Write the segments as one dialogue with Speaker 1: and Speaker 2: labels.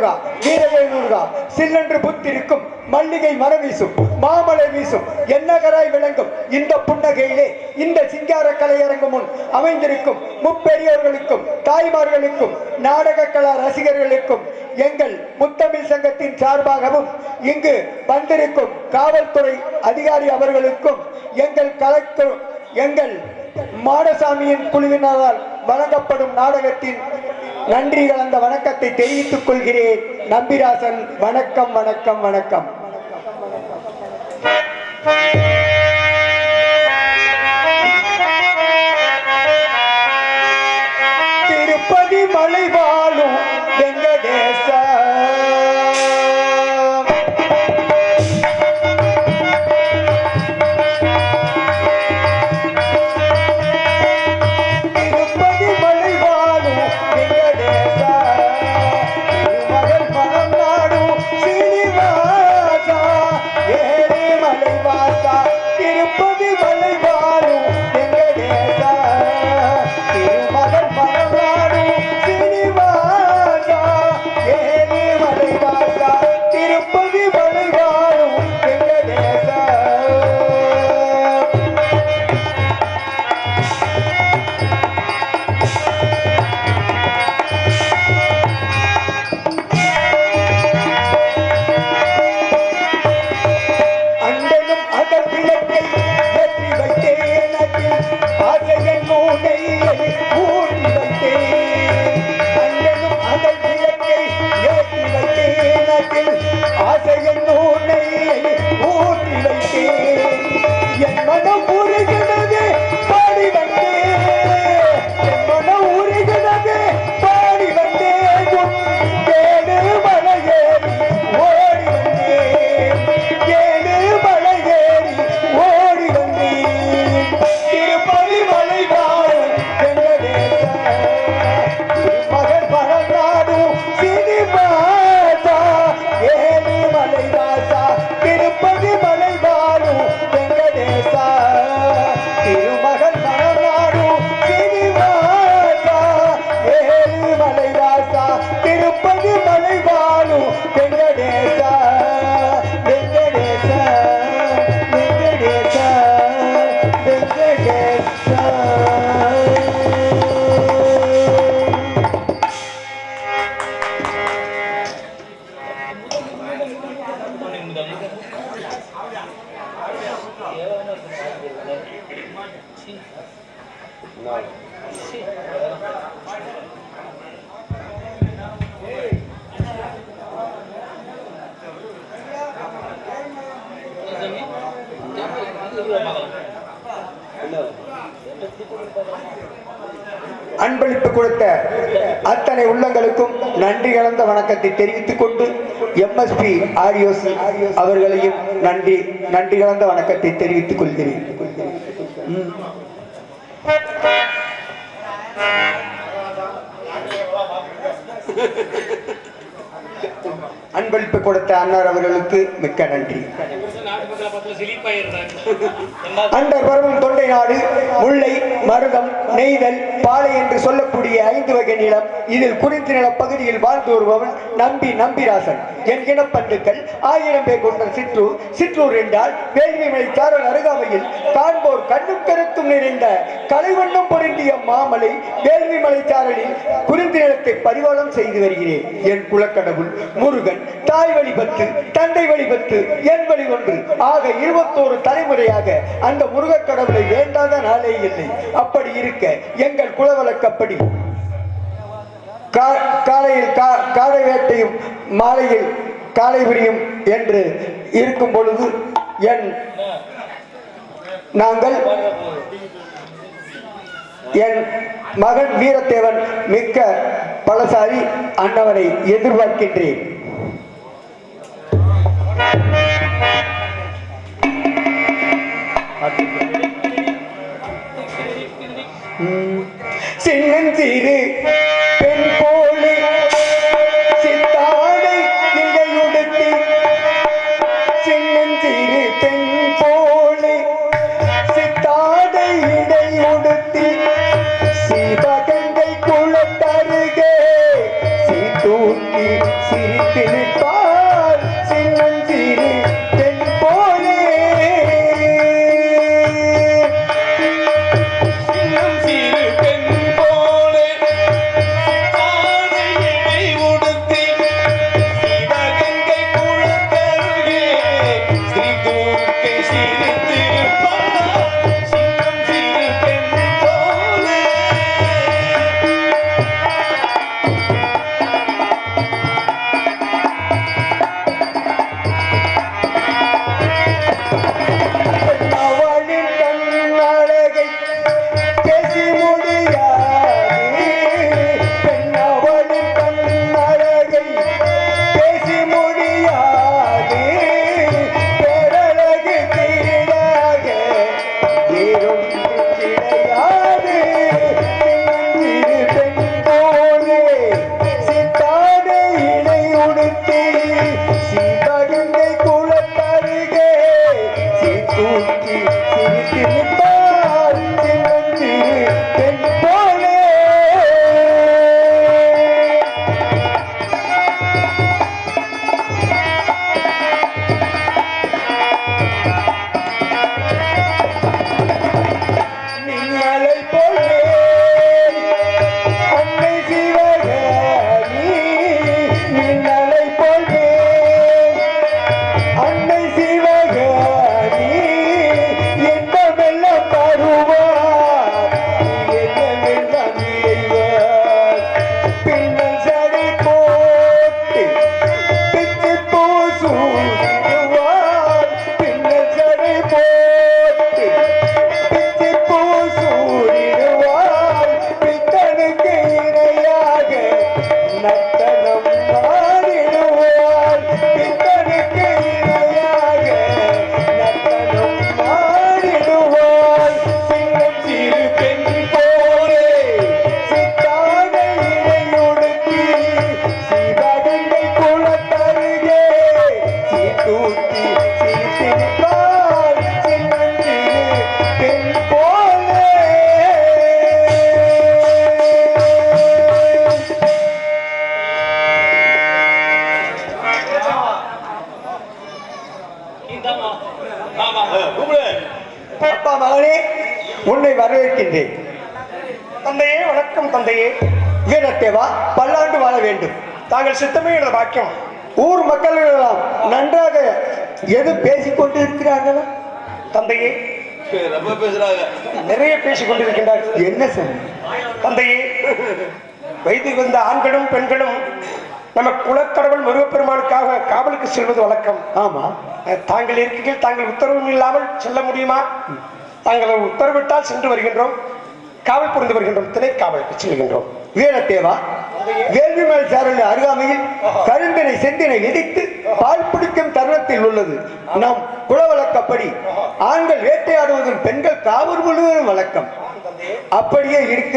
Speaker 1: முருகா வீரவேல் முருகா சில்லென்று புத்திருக்கும் மல்லிகை மரம் வீசும் மாமலை வீசும் என்னகராய் விளங்கும் இந்த புன்னகையிலே இந்த சிங்கார கலையரங்கு முன் அமைந்திருக்கும் முப்பெரியோர்களுக்கும் தாய்மார்களுக்கும் நாடக கலா ரசிகர்களுக்கும் எங்கள் முத்தமிழ் சங்கத்தின் சார்பாகவும் இங்கு வந்திருக்கும் காவல்துறை அதிகாரி அவர்களுக்கும் எங்கள் கலெக்டர் எங்கள் மாடசாமியின் குழுவினரால் வழங்கப்படும் நாடகத்தின் நன்றி கலந்த வணக்கத்தை தெரிவித்துக் கொள்கிறேன். நம்பிராசன் வணக்கம் வணக்கம் வணக்கம். திருப்பதி மலை வாழும் வெங்கடேச மலை ஆசை என்ன அன்பளிப்பு கொடுத்த அத்தனை உள்ளங்களுக்கும் நன்றி கலந்த வணக்கத்தை தெரிவித்துக் கொண்டு எம்எஸ்பி ஆடியோஸ் அவர்களையும் நன்றி நன்றி கலந்த வணக்கத்தை தெரிவித்துக் கொள்கிறேன் ம். அன்பளிப்பு கொடுத்த அன்னார் அவர்களுக்கு மிக்க நன்றி. அந்த பருவம் தொண்டை நாடு முல்லை மருதம் நெய்தல் பாலை என்று சொல்லக்கூடிய ஐந்து வகை நிலம். இதில் குறித்த நில பகுதியில் வாழ்ந்து வருபவன் நம்பி நம்பிராசன். என் இனப்பந்துக்கள் ஆயிரம் பேர் கொண்ட சிற்றூர் சிற்றூர் என்றால் வேள்வி சாரல் அருகாமையில் காண்போர் கண்ணும் கருத்தும் நிறைந்த கலைவண்ணம் பொருந்திய மாமலை வேள்வி சாரலில் குறிந்த நிலத்தை பரிவாளம் செய்து வருகிறேன். என் குலக்கடவுள் முருகன் தாய் வழிபத்து தந்தை வழிபத்து என் வழி ஒன்று. ஆக இருபத்தோரு தலைமுறையாக அந்த முருகக் கடவுளை வேண்டாத நாளே இல்லை. அப்படி இருக்க எங்கள் குலவழக்கப்படி காலையில் கா- காலை வேட்டையும் மாலையில் காலை விரியும் என்று இருக்கும் பொழுது என் நாங்கள் என் மகன் வீரத்தேவன் மிக்க பலசாரி அண்ணவனை எதிர்பார்க்கின்றேன். உம், சின்னஞ்சிறு
Speaker 2: ಮುಕ್ತ பாப்பா
Speaker 1: அப்பா மகனே உன்னை வரவேற்கின்றேன்.
Speaker 3: தந்தையே வணக்கம் தந்தையே.
Speaker 1: வீரத்தேவா பல்லாண்டு வாழ வேண்டும்.
Speaker 3: தாங்கள் சித்தமே எனது பாக்கியம்.
Speaker 1: ஊர் மக்களெல்லாம் நன்றாக எது பேசிக்கொண்டு இருக்கிறார்கள்
Speaker 3: தந்தையே
Speaker 2: ரொம்ப பேசுறாங்க
Speaker 3: நிறைய பேசிக் கொண்டிருக்கின்றார்கள்
Speaker 1: என்ன சார்?
Speaker 3: தந்தையே வயதுக்கு வந்த ஆண்களும் பெண்களும் நம்ம குலக்கடவுள் முருகப்பெருமானுக்காக காவலுக்கு செல்வது வழக்கம்.
Speaker 1: ஆமா.
Speaker 3: தாங்கள் இருக்கையில் தாங்கள் உத்தரவு இல்லாமல் செல்ல முடியுமா? தாங்கள் உத்தரவிட்டால் சென்று வருகின்றோம் காவல் புரிந்து வருகின்றோம் திணை காவலுக்கு செல்கின்றோம்.
Speaker 1: வீரத்தேவா வேள்விமலை சாரல் அருகாமையில் கரும்பினை செந்தினை இடித்து பால் பிடிக்கும் தருணத்தில் உள்ளது. நம் குலவழக்கப்படி ஆண்கள் வேட்டையாடுவதும் பெண்கள் காவல் கொள்வதும் வழக்கம். அப்படியே இருக்க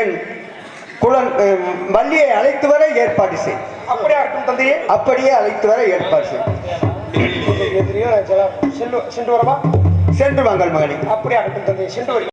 Speaker 1: என் அஹ், வள்ளியை அழைத்து வர ஏற்பாடு செய்.
Speaker 3: அப்படியா
Speaker 1: அப்படியே அழைத்து வர ஏற்பாடு செய்.
Speaker 3: எதிரியோ நான் செல்ல- சென்று வரவா?
Speaker 1: சென்று வாங்கள் மகனே
Speaker 3: அப்படியா தந்தையே சென்று